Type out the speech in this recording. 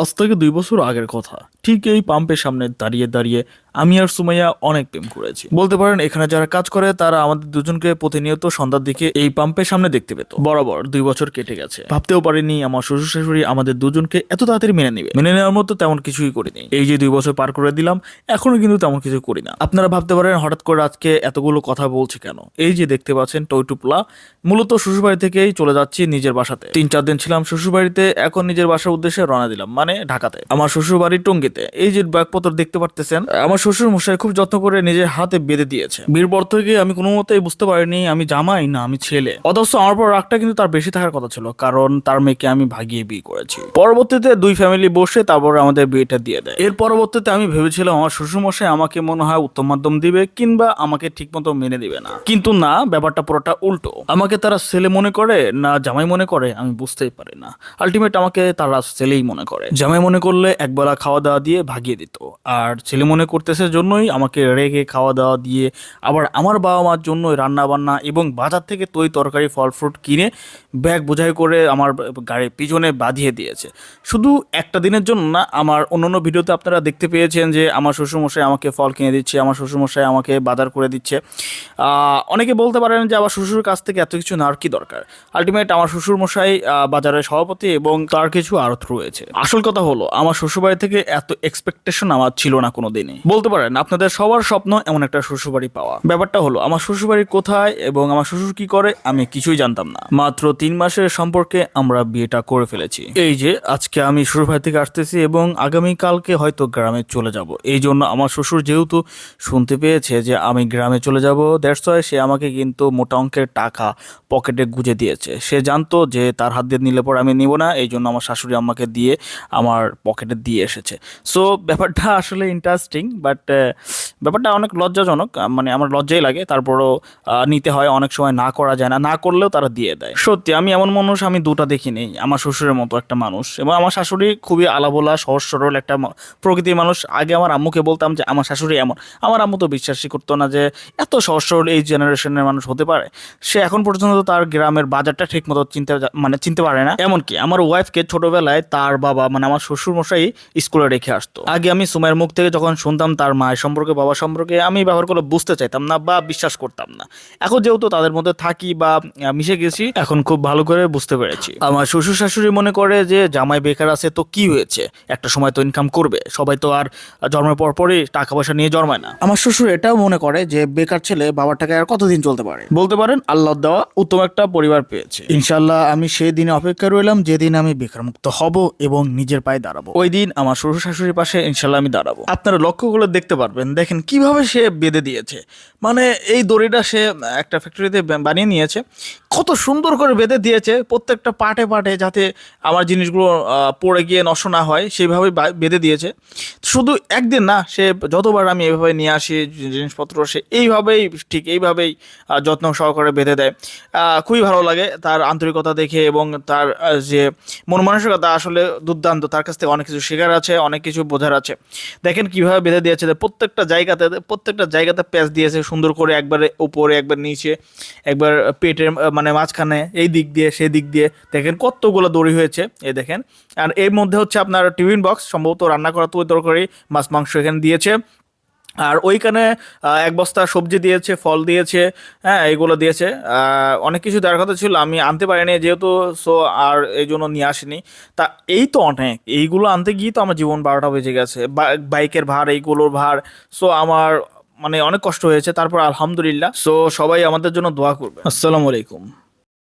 আজ থেকে দুই বছর আগের কথা। ঠিক এই পাম্পের সামনে দাঁড়িয়ে দাঁড়িয়ে আমি আর সুমাইয়া অনেক প্রেম করেছি। বলতে পারেন, এখানে যারা কাজ করে, তারা আমাদের দুজনকে প্রতিনিয়ত সন্ধ্যার দিকে এই পাম্পের সামনে দেখতে পেত। বরাবর দুই বছর কেটে গেছে। ভাবতেও পারিনি, আমার শ্বশুর শাশুড়ি আমাদের দুজনকে এত তাড়াতাড়ি মেনে নিবে। মেনে নেওয়ার মতো তেমন কিছুই করিনি। এই যে দুই বছর পার করে দিলাম, এখনও কিন্তু তেমন কিছু করি না। আপনারা ভাবতে পারেন, হঠাৎ করে আজকে এতগুলো কথা বলছে কেন? এই যে দেখতে পাচ্ছেন টইটুপলা মূলত শ্বশুরবাড়ি থেকেই চলে যাচ্ছি নিজের বাসাতে। তিন চার দিন ছিলাম শ্বশুরবাড়িতে, এখন নিজের বাসার উদ্দেশ্যে রওনা দিলাম। মানে ঢাকাতে। আমার শ্বশুর বাড়ির টঙ্গিতে। এই যে ব্যাগপত্র দেখতে পারতেছেন, আমার শ্বশুর মশাই খুব যত্ন করে নিজের হাতে বেঁধে দিয়েছে। বিয়ের পর থেকে আমি কোনো মতেই বুঝতে পারিনি, আমি জামাই না, আমি ছেলে। অথচ আমার পর রাগটা কিন্তু তার বেশি থাকার কথা ছিল, কারণ তার মেয়েকে আমি ভাগিয়ে বিয়ে করেছি। পরবর্তীতে দুই ফ্যামিলি বসে তারপর আমাদের বিয়েটা দিয়ে দেয়। এর পরবর্তীতে আমি ভেবেছিলাম আমার শ্বশুর মশাই আমাকে মনে হয় উত্তম মাধ্যম দিবে, কিংবা আমাকে ঠিকমতো মেনে দিবে না। কিন্তু না, ব্যাপারটা পুরোটা উল্টো। আমাকে তারা ছেলে মনে করে, না জামাই মনে করে, আমি বুঝতেই পারি না। আলটিমেট আমাকে তারা ছেলেই মনে করে। জামাই মনে করলে একবেলা খাওয়া দাওয়া দিয়ে ভাগিয়ে দিত। আর ছেলে মনে করতেছে জন্যই আমাকে রেগে খাওয়া দাওয়া দিয়ে আবার আমার বাবা মার জন্যই রান্না বান্না এবং বাজার থেকে তৈ তরকারি, ফল, ফ্রুট কিনে ব্যাগ বোঝাই করে আমার গাড়ির পিছনে বাঁধিয়ে দিয়েছে। শুধু একটা দিনের জন্য না, আমার অন্যান্য ভিডিওতে আপনারা দেখতে পেয়েছেন যে আমার শ্বশুরমশাই আমাকে ফল কিনে দিচ্ছে, আমার শ্বশুরমশাই আমাকে বাজার করে দিচ্ছে। অনেকে বলতে পারেন যে আমার শ্বশুরের কাছ থেকে এত কিছু নেওয়ার কি দরকার? আলটিমেট আমার শ্বশুরমশাই বাজারের সভাপতি এবং তার কিছু আর্থ রয়েছে। আসল কথা হলো, আমার শ্বশুরবাড়ি থেকে এত এক্সপেকটেশন আমার ছিল না কোনো দিনই বলতে পারেন, আপনাদের সবার স্বপ্ন এমন একটা শ্বশুরবাড়ি পাওয়া। ব্যাপারটা হলো, আমার শ্বশুরবাড়ি কোথায় এবং আমার শ্বশুর কি করে, আমি কিছুই জানতাম না। মাত্র তিন মাসের সম্পর্কে আমরা বিয়েটা করে ফেলেছি। এই যে, আজকে আমি শ্বশুরবাড়ি থেকে আসতেছি এবং আগামী কালকে হয়তো গ্রামে চলে যাব। এই জন্য আমার শ্বশুর যেহেতু শুনতে পেয়েছে যে আমি গ্রামে চলে যাব দ্যাটস ওয়াই সে আমাকে কিন্তু মোটা অঙ্কের টাকা পকেটে গুজে দিয়েছে। সে জানতো যে তার হাত দিয়ে নিলে পর আমি নিব না, এই জন্য আমার শাশুড়ি আমাকে দিয়ে আমার পকেটে দিয়ে এসেছে। সো ব্যাপারটা আসলে ইন্টারেস্টিং বাট ব্যাপারটা অনেক লজ্জাজনক মানে আমার লজ্জাই লাগে। তারপরও নিতে হয়, অনেক সময় না করা যায় না না করলেও তারা দিয়ে দেয়। সত্যি, আমি এমন মানুষ, আমি দুটা দেখিনি আমার শ্বশুরের মতো একটা মানুষ। এবং আমার শাশুড়ি খুবই আলাবোলা সহজ, সরল একটা প্রকৃতির মানুষ। আগে আমার আম্মুকে বলতাম যে, আমার শাশুড়ি এমন। আমার আম্মু তো বিশ্বাসই করতো না যে, এত সহজ, সরল এই জেনারেশনের মানুষ হতে পারে। সে এখন পর্যন্ত তার গ্রামের বাজারটা ঠিক মতো চিনতে মানে চিনতে পারে না। এমনকি আমার ওয়াইফকে ছোটবেলায় তার বাবা মানে আমার শ্বশুর মশাই স্কুলে রেখে আসতো। আগে আমি সুমাইয়ের মুখ থেকে যখন শুনতাম তার মায়ের সম্পর্কে বাবা সম্পর্কে, আমি ব্যবহার করে বুঝতে চাইতাম না বা বিশ্বাস করতাম না। এখন যেহেতু তাদের মধ্যে থাকি বা মিশে গেছি, এখন খুব ভালো করে বুঝতে পেরেছি। আমার শ্বশুর শাশুড়ি মনে করে যে, জামাই বেকার আছে তো কি হয়েছে? একটা সময় তো ইনকাম করবে, সবাই তো আর জন্মের পর পরই টাকা পয়সা নিয়ে জন্মায় না। আমার শ্বশুর এটাও মনে করে যে, বেকার ছেলে বাবার টাকায় আর কতদিন চলতে পারে? বলতে পারেন, আল্লাহ দেওয়া উত্তম একটা পরিবার পেয়েছে। ইনশাল্লাহ আমি সেই দিনে অপেক্ষা রইলাম, যেদিন আমি বেকার মুক্ত হব এবং নিজের পায়ে দাঁড়াবো। ওই দিন আমার শ্বশুর শাশুড়ির পাশে ইনশাল্লাহ আমি দাঁড়াবো। আপনারা লক্ষ্য করে দেখতে পারবেন। দেখেন কীভাবে সে বেঁধে দিয়েছে। মানে এই দড়িটা সে একটা ফ্যাক্টরিতে বানিয়ে নিয়েছে। কত সুন্দর করে বেঁধে দিয়েছে। প্রত্যেকটা পার্টে পার্টে যাতে আমার জিনিসগুলো পড়ে গিয়ে নষ্ট না হয় সেইভাবে বেঁধে দিয়েছে। শুধু একদিন না, সে যতবার আমি এভাবে নিয়ে আসি জিনিসপত্র, সে এইভাবেই, ঠিক এইভাবেই যত্ন সহকারে বেঁধে দেয়। খুবই ভালো লাগে তার আন্তরিকতা দেখে এবং তার যে মন মানসিকতা আসলে দুর্দান্ত। তার কাছ থেকে অনেক কিছু শেখার আছে, অনেক কিছু বোঝার আছে। দেখেন কীভাবে বেঁধে দিয়েছে প্রত্যেকটা জায়গাতে প্রত্যেকটা জায়গাতে প্যাচ দিয়েছে, সুন্দর করে একবার উপরে, একবার নিচে, একবার পেটের মানে মাঝখানে, এই দিক দিয়ে, সেই দিক দিয়ে। দেখেন কতগুলো দড়ি হয়েছে, এই দেখেন। আর এর মধ্যে হচ্ছে আপনার টিফিন বক্স, সম্ভবত রান্না করা তৈরি তরকারি, মাছ, মাংস এখানে দিয়েছে। আর ওইখানে এক বস্তা সবজি দিয়েছে, ফল দিয়েছে হ্যাঁ এইগুলো দিয়েছে। অনেক কিছু দেওয়ার কথা ছিল, আমি আনতে পারিনি যেহেতু সো আর এই জন্য নিয়ে আসিনি। তা এই তো অনেক, এইগুলো আনতে গিয়ে তো আমার জীবন বারোটা বেজে গেছে। বাইকের ভার, এইগুলোর ভার সো আমার মানে অনেক কষ্ট হয়েছে, তারপর আলহামদুলিল্লাহ সো সবাই আমাদের জন্য দোয়া করবে আসসালামু আলাইকুম।